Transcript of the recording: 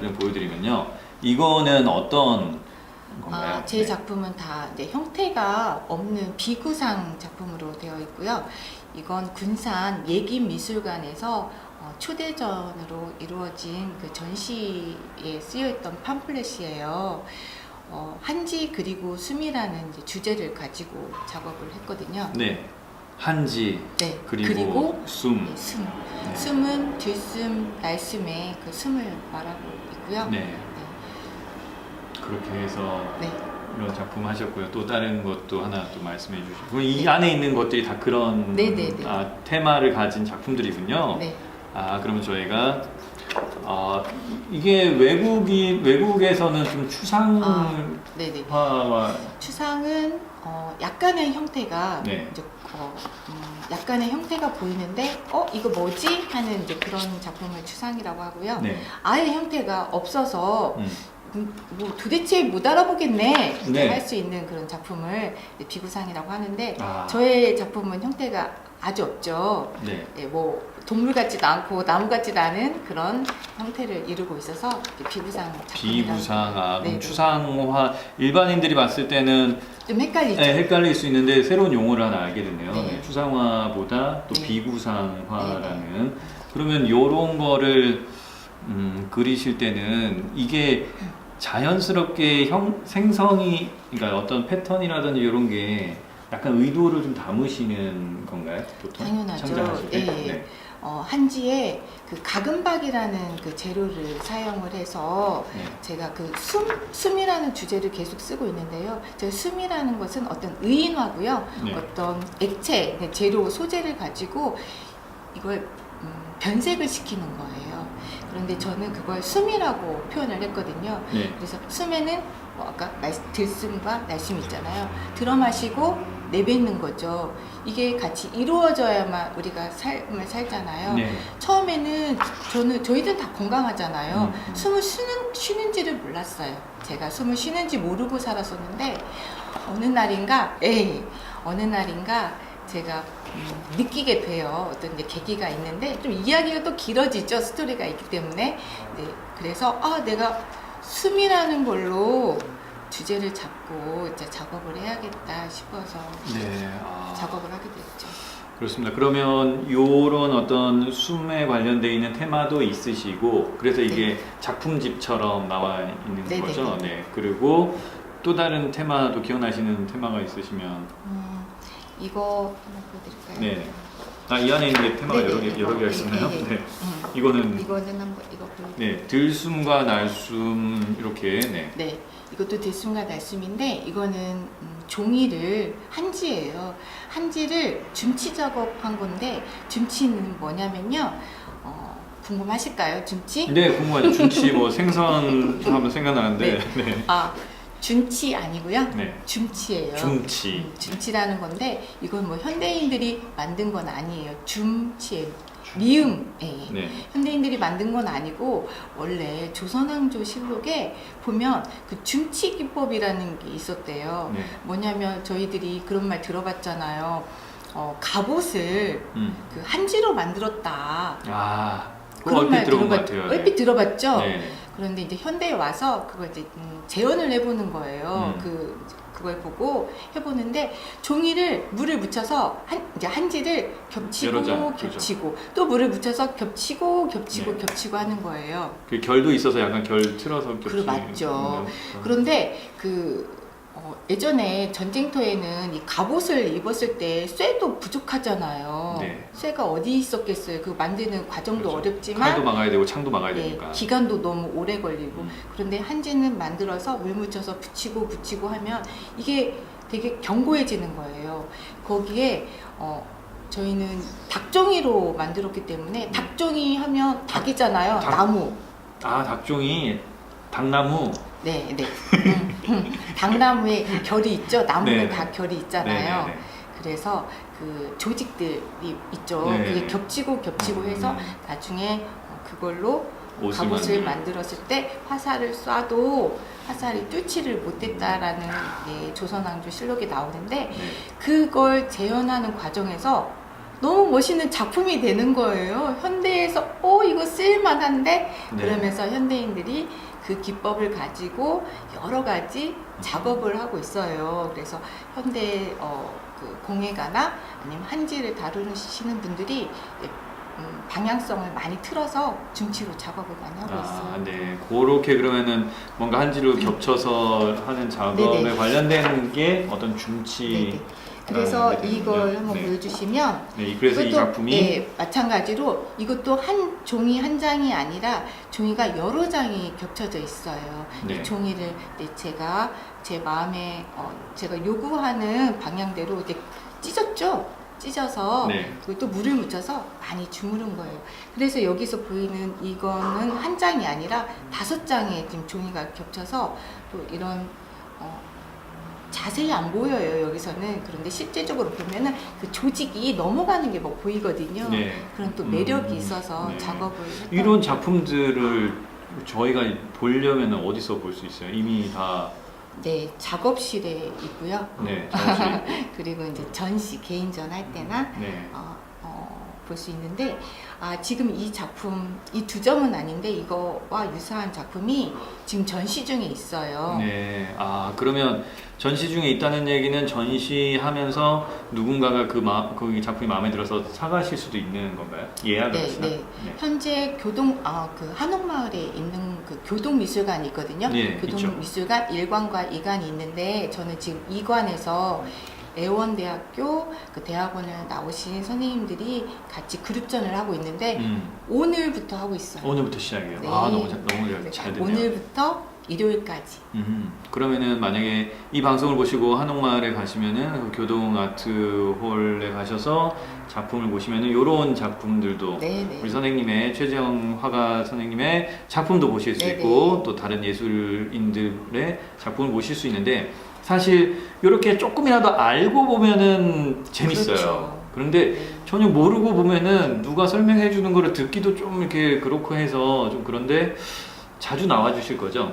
좀 보여드리면요. 이거는 어떤 건가요? 아, 제 네. 작품은 다 이제 형태가 없는 비구상 작품으로 되어 있고요. 이건 군산 예기미술관에서 어, 초대전으로 이루어진 그 전시에 쓰여있던 팜플렛이에요. 어, 한지 그리고 숨이라는 주제를 가지고 작업을 했거든요. 네. 한지 네. 그리고, 숨. 네, 숨. 네. 숨은 들숨, 날숨의 그 숨을 말하고 있고요. 네. 그렇게 해서 네. 이런 작품 하셨고요. 또 다른 것도 하나 또 말씀해 주시고 이 안에 있는 것들이 다 그런 네, 네, 네. 아, 테마를 가진 작품들이군요. 네. 아 그러면 저희가 아 이게 외국이 외국에서는 좀 추상화와 아, 네네. 추상은 어, 약간의 형태가 네. 이제 어, 음, 약간의 형태가 보이는데 어 이거 뭐지 하는 이제 그런 작품을 추상이라고 하고요. 네. 아예 형태가 없어서 음. 음, 뭐 도대체 못 알아보겠네 네. 할 수 있는 그런 작품을 비구상이라고 하는데 아, 저의 작품은 형태가 아주 없죠. 네. 예, 뭐 동물 같지도 않고 나무 같지도 않은 그런 형태를 이루고 있어서 작품이라고 비구상, 아, 그럼 네, 네. 추상화 일반인들이 봤을 때는 좀 헷갈리죠. 네, 헷갈릴 수 있는데 새로운 용어를 하나 알게 됐네요. 네. 네, 추상화보다 또 네. 비구상화라는 그러면 요런 거를 음, 그리실 때는 이게 자연스럽게 형 생성이 그러니까 어떤 패턴이라든지 이런 게 약간 의도를 좀 담으시는 건가요? 보통 당연하죠. 창작하실 때? 예, 예. 네. 어, 한지에 그 가금박이라는 그 재료를 사용을 해서 네. 제가 그 숨, 숨이라는 주제를 계속 쓰고 있는데요. 제가 숨이라는 것은 어떤 의인화고요. 네. 어떤 액체, 네, 재료, 소재를 가지고 이걸 음, 변색을 시키는 거예요. 그런데 저는 그걸 숨이라고 표현을 했거든요. 네. 그래서 숨에는 뭐 아까 말, 들숨과 날숨 있잖아요. 들어 마시고 내뱉는 거죠. 이게 같이 이루어져야만 우리가 삶을 살잖아요. 네. 처음에는 저는 저희들 다 건강하잖아요. 음, 음. 숨을 쉬는 쉬는지를 몰랐어요. 제가 숨을 쉬는지 모르고 살았었는데 어느 날인가, 예, 어느 날인가 제가 음, 느끼게 돼요. 어떤 이제 계기가 있는데 좀 이야기가 또 길어지죠. 스토리가 있기 때문에. 네, 그래서 아 내가 숨이라는 걸로 주제를 잡고 이제 작업을 해야겠다 싶어서 네. 아. 작업을 하게 됐죠. 그렇습니다. 그러면 요런 어떤 숨에 관련돼 있는 테마도 있으시고 그래서 이게 작품집처럼 나와 있는 네, 거죠. 네, 네. 그리고 또 다른 테마도 기억나시는 테마가 있으시면 음, 이거 한번 보여드릴까요? 네. 아, 이 안에 있는 게 테마가 네, 여러 네, 개 여러 개가 네, 있었나요? 네, 네. 네. 음, 이거는 이거는 한번 이거 보여. 네, 들숨과 날숨 이렇게 네. 네, 이것도 들숨과 날숨인데 이거는 음, 종이를 한지예요. 한지를 줌치 작업한 건데 줌치는 뭐냐면요. 어, 궁금하실까요? 줌치? 네, 궁금하죠. 준치 뭐 생선 하면 생각나는데 네. 아, 준치 아니고요. 네. 줌치예요. 줌치. 음, 줌치라는 건데 이건 뭐 현대인들이 만든 건 아니에요. 줌치예요. 미음. 예. 네. 현대인들이 만든 건 아니고 원래 조선왕조 실록에 보면 그 줌치 기법이라는 게 있었대요. 네. 뭐냐면 저희들이 그런 말 들어봤잖아요. 어, 갑옷을 음. 그 한지로 만들었다. 아. 그런 말 들어본 것 들어봤, 같아요. 얼핏 들어봤죠. 네. 네. 그런데 이제 현대에 와서 그걸 이제 음, 재현을 해보는 거예요. 음. 그 그걸 보고 해보는데 종이를 물을 묻혀서 한 이제 한지를 겹치고 장, 그죠. 겹치고 또 물을 묻혀서 겹치고 겹치고 네. 겹치고 하는 거예요. 그 결도 있어서 약간 결 틀어서 겹치. 그래, 맞죠. 음, 그런데 그 어, 예전에 전쟁터에는 이 갑옷을 입었을 때 쇠도 부족하잖아요. 네. 쇠가 어디 있었겠어요. 그 만드는 과정도 그렇죠. 어렵지만 칼도 막아야 되고 창도 막아야 예, 되니까. 기간도 너무 오래 걸리고 음. 그런데 한지는 만들어서 물 묻혀서 붙이고 붙이고 하면 이게 되게 견고해지는 거예요. 거기에 어, 저희는 닭종이로 만들었기 때문에 닭종이 하면 닭이잖아요. 닭. 나무. 아 닭종이 닭나무. 네, 네. 음, 음. 닭나무에 결이 있죠. 나무는 네. 다 결이 있잖아요. 네, 네, 그래서 그 조직들이 있죠. 네. 그게 겹치고 겹치고 음. 해서 나중에 어, 그걸로 네. 옷을 갑옷을 만들- 만들었을 때 화살을 쏴도 화살이 뚫지를 못했다라는 예, 조선왕조 실록이 나오는데 네. 그걸 재현하는 과정에서 너무 멋있는 작품이 되는 거예요. 현대에서 어 이거 쓸만한데 네. 그러면서 현대인들이 그 기법을 가지고 여러 가지 음. 작업을 하고 있어요. 그래서 현대 어, 그 공예가나 아니면 한지를 다루시는 분들이 이제, 음, 방향성을 많이 틀어서 중치로 작업을 많이 하고 아, 있어요. 네. 그렇게 그러면은 뭔가 한지로 겹쳐서 하는 작업에 네네. 관련된 게 어떤 중치. 네네. 그래서 네, 네, 이걸 네. 한번 네. 보여주시면 네, 그래서 이 이것도, 작품이 예, 마찬가지로 이것도 한 종이 한 장이 아니라 종이가 여러 장이 겹쳐져 있어요. 네. 이 종이를 이제 제가 제 마음에 어, 제가 요구하는 방향대로 이제 찢었죠. 찢어서 네. 그리고 또 물을 묻혀서 많이 주무른 거예요. 그래서 여기서 보이는 이거는 한 장이 아니라 다섯 장의 지금 종이가 겹쳐서 또 이런 어, 자세히 안 보여요 여기서는 그런데 실제적으로 보면은 그 조직이 넘어가는 게 뭐 보이거든요. 네. 그런 또 매력이 음, 있어서 네. 작업을 이런 작품들을 저희가 보려면 어디서 볼 수 있어요? 이미 다 네 작업실에 있고요. 네, 작업실. 그리고 이제 전시 개인전 할 때나 네. 어, 볼수 있는데 아, 지금 이 작품 이 두 점은 아닌데 이거와 유사한 작품이 지금 전시 중에 있어요. 네. 아, 그러면 전시 중에 있다는 얘기는 전시하면서 누군가가 그 마, 거기 작품이 마음에 들어서 사가실 수도 있는 건가요? 예약을 네, 하시나? 네. 현재 교동 아, 그 한옥마을에 있는 그 교동미술관이 있거든요. 예, 있죠. 교동미술관 1관과 2관이 있는데 저는 지금 2관에서 애원대학교 그 대학원을 나오신 선생님들이 같이 그룹전을 하고 있는데 음, 오늘부터 하고 있어요. 오늘부터 시작이에요. 네. 아, 너무 잘, 너무 잘, 네, 잘 됐네요. 오늘부터 일요일까지. 음, 그러면은 만약에 이 방송을 보시고 한옥마을에 가시면은 그 교동 아트홀에 가셔서 작품을 보시면은 요런 작품들도 네, 네. 우리 선생님의 최재형 화가 선생님의 작품도 보실 수 네네. 있고 또 다른 예술인들의 작품을 보실 수 있는데 사실 이렇게 조금이라도 알고 보면은 재밌어요. 그렇죠. 그런데 네. 전혀 모르고 보면은 누가 설명해 주는 거를 듣기도 좀 이렇게 그렇고 해서 좀 그런데 자주 나와 주실 거죠?